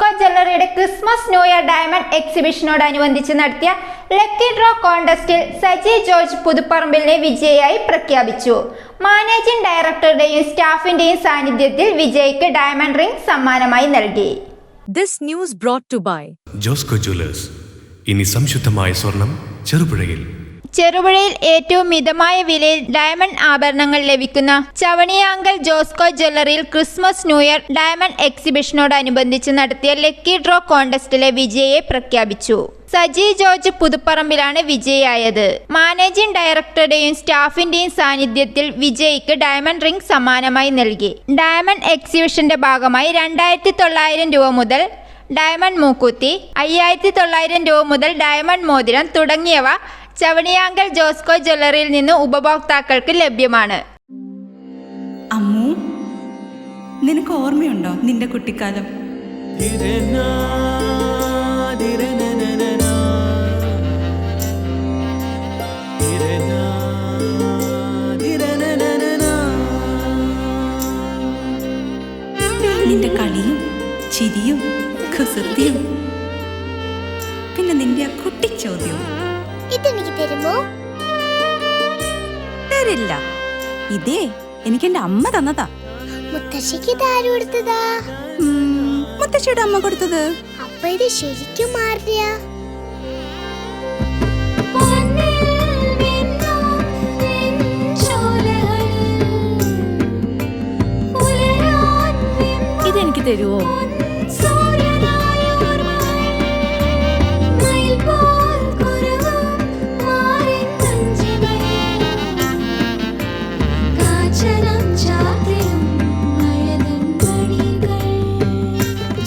ജ്വല്ലറിയുടെ Christmas new year diamond എക്സിബിഷനോടനുബന്ധിച്ച് നടത്തിയ lucky draw കോൺടെസ്റ്റിൽ സജി ജോർജ് പുതുപ്പറമ്പിലിനെ വിജയിയായി പ്രഖ്യാപിച്ചു. മാനേജിംഗ് ഡയറക്ടറുടെയും സ്റ്റാഫിന്റെയും സാന്നിധ്യത്തിൽ വിജയിക്ക് ഡയമണ്ട് റിംഗ് സമ്മാനമായി നൽകി. This news brought to by Josco jewellers ഇനി സംശുദ്ധമായ സ്വർണം ചെറുപുഴയിൽ. ചെറുപുഴയിൽ ഏറ്റവും മിതമായ വിലയിൽ ഡയമണ്ട് ആഭരണങ്ങൾ ലഭിക്കുന്ന ചവണിയാങ്കൽ ജോസ്കോ ജ്വല്ലറിയിൽ ക്രിസ്മസ് ന്യൂ ഇയർ ഡയമണ്ട് എക്സിബിഷനോടനുബന്ധിച്ച് നടത്തിയ ലക്കി ഡ്രോ കോണ്ടസ്റ്റിലെ വിജയെ പ്രഖ്യാപിച്ചു. സജി ജോർജ് പുതുപ്പറമ്പിലാണ് വിജയിയായത്. മാനേജിംഗ് ഡയറക്ടറുടെയും സ്റ്റാഫിന്റെയും സാന്നിധ്യത്തിൽ വിജയിക്ക് ഡയമണ്ട് റിംഗ് സമ്മാനമായി നൽകി. ഡയമണ്ട് എക്സിബിഷന്റെ ഭാഗമായി രണ്ടായിരത്തി തൊള്ളായിരം രൂപ മുതൽ ഡയമണ്ട് മൂക്കുത്തി അയ്യായിരത്തി തൊള്ളായിരം രൂപ മുതൽ ഡയമണ്ട് മോതിരം തുടങ്ങിയവ ചവണിയാങ്കൽ ജോസ്കോ ജ്വല്ലറിയിൽ നിന്ന് ഉപഭോക്താക്കൾക്ക് ലഭ്യമാണ്. അമ്മു നിനക്ക് ഓർമ്മയുണ്ടോ നിന്റെ കുട്ടിക്കാലം? നിന്റെ കളിയും ചിരിയും കുസൃതിയും പിന്നെ നിന്റെ ആ കുട്ടിച്ചോദ്യവും. ഇതെനിക്ക് തരുമോ? തരില്ല. ഇതേ എനിക്ക് എന്റെ അമ്മ തന്നതാ. മുത്തശ്ശിക്ക് ഇത് ആര് കൊടുത്തതാ? ഉം, മുത്തശ്ശിയുടെ അമ്മ കൊടുത്തത്. അപ്പൊ ഇത് ശരിക്കും മാറിയ. ഇതെനിക്ക് തരുമോ